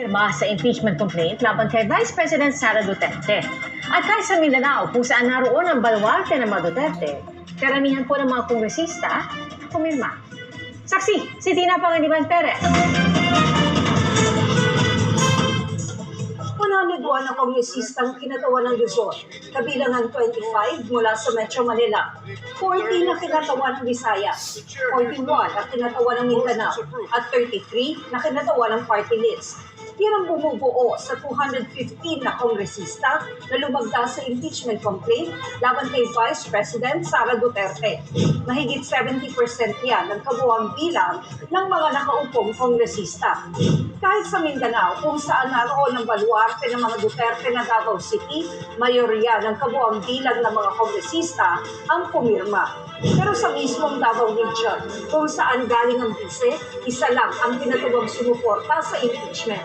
Pirma sa impeachment complaint laban kay Vice President Sara Duterte. At kahit sa Mindanao, kung saan naroon ang baluarte ng mga Duterte, karamihan po ng mga kongresista pumirma. Saksi, si Tina Panganiban Perez. 101 na kongresistang kinatawan ng Luzon, kabilang ang 25 mula sa Metro Manila, 40 na kinatawan ng Visayas, 41 na kinatawan ng Mindanao, at 33 na kinatawan ng party list. Yan ang bumubuo sa 215 na kongresista na lumagda sa impeachment complaint laban kay Vice President Sara Duterte. Mahigit 70% yan ng kabuang bilang ng mga nakaupong kongresista. Kahit sa Mindanao, kung saan naroon ang baluarte ng mga Duterte na Davao City, mayorya ng kabuang bilang ng mga kongresista ang pumirma. Pero sa mismong Davao Region, kung saan galing ang bise, isa lang ang tinatawag sumuporta sa impeachment.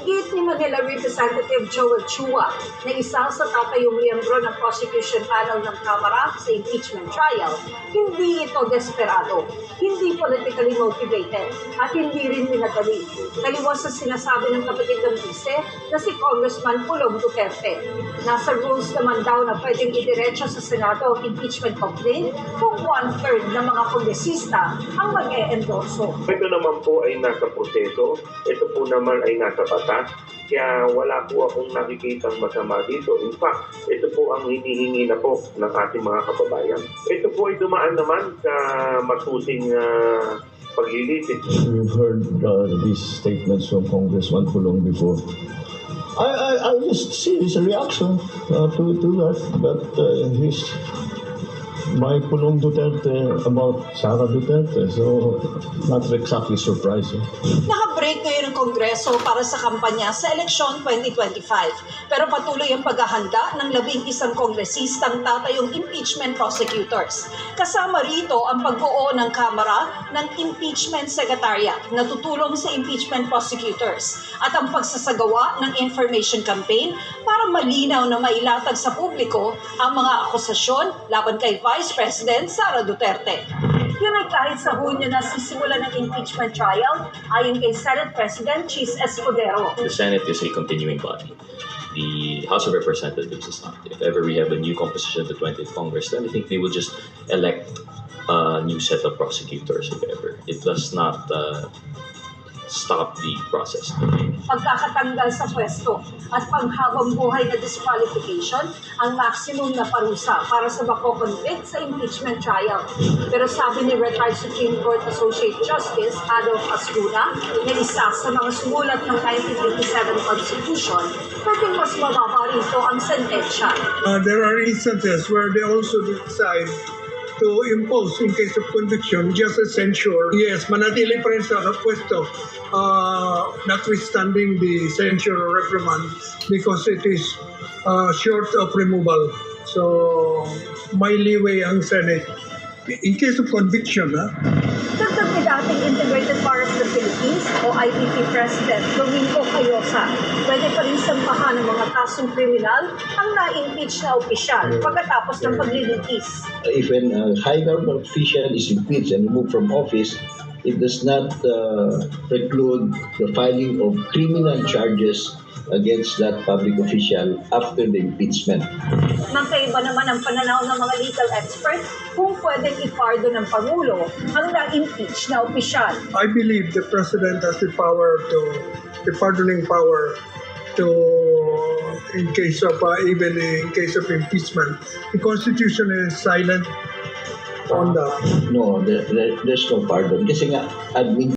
Git ni Manila Representative Joel Chua na isa sa tatayong miyembro ng prosecution panel ng Kamara sa impeachment trial, hindi ito desperado, hindi politically motivated, at hindi rin minadali. Taliwas sa sinasabi ng kapatid ng bise na si Congressman Pulong Duterte. Nasa rules naman daw na pwedeng idiretso sa Senado ang impeachment complaint kung one-third ng mga kongresista ang mag-e-endorso. Ito naman po ay nasa proseso. Ito po naman ay nasa batas. Kaya wala po akong nakikitang masama dito. In fact, ito po ang hinihingi na po ng ating mga kababayan. Ito po ay dumaan naman sa masusing uh, paglilitis. We've heard uh, these statements from Congressman Pulong before. I, I, I just see his reaction uh, to, to that, but uh, he's my Pulong Duterte about Sara Duterte, so not exactly surprising. Nakabreak ngayon ang Kongreso para sa kampanya sa eleksyon 2025. Pero patuloy ang paghahanda ng labing isang kongresistang tatayong impeachment prosecutors. Kasama rito ang pagbuo ng Kamara ng Impeachment Secretariat na tutulong sa impeachment prosecutors at ang pagsasagawa ng information campaign para malinaw na mailatag sa publiko ang mga akusasyon laban kay Vice President Sara Duterte. Yun ay kahit sa Hunyo na sisimula ng impeachment trial ayon kay Senate President Chis Escudero. The Senate is a continuing body. The House of Representatives is not. If ever we have a new composition of the 20th Congress, then I think they will just elect a new set of prosecutors, if ever. It does not uh, stop the process. Pagkakatanggal sa pwesto at panghabang buhay na disqualification ang maximum na parusa para sa makoconvict sa impeachment trial. Pero sabi ni retired Supreme Court Associate Justice Adolf Ascuna na isa sa mga sumulat ng 1987 Constitution, pwedeng mas mababa rito ang sentensya. Uh, there are instances where they also decide to impose in case of conviction just a censure. Yes, manatili pa rin sa uh, notwithstanding the censure or reprimand because it is uh, short of removal. So, may leeway ang Senate. In case of conviction, ha? Dagdag ni dating Integrated Bar of the Philippines o IPP President Domingo Cayosa, pwede pa rin sampahan ng mga kasong kriminal ang na-impeach na opisyal pagkatapos ng paglilitis. if an uh, high government official is impeached and removed from office, it does not uh, preclude the filing of criminal charges against that public official after the impeachment. Magkaiba naman ang pananaw ng mga legal expert kung pwedeng ipardo ng Pangulo ang na-impeach na opisyal. I believe the president has the power to, the pardoning power to, in case of, uh, even in case of impeachment. The Constitution is silent on that. No, there, there, there's no pardon. Kasi nga, admin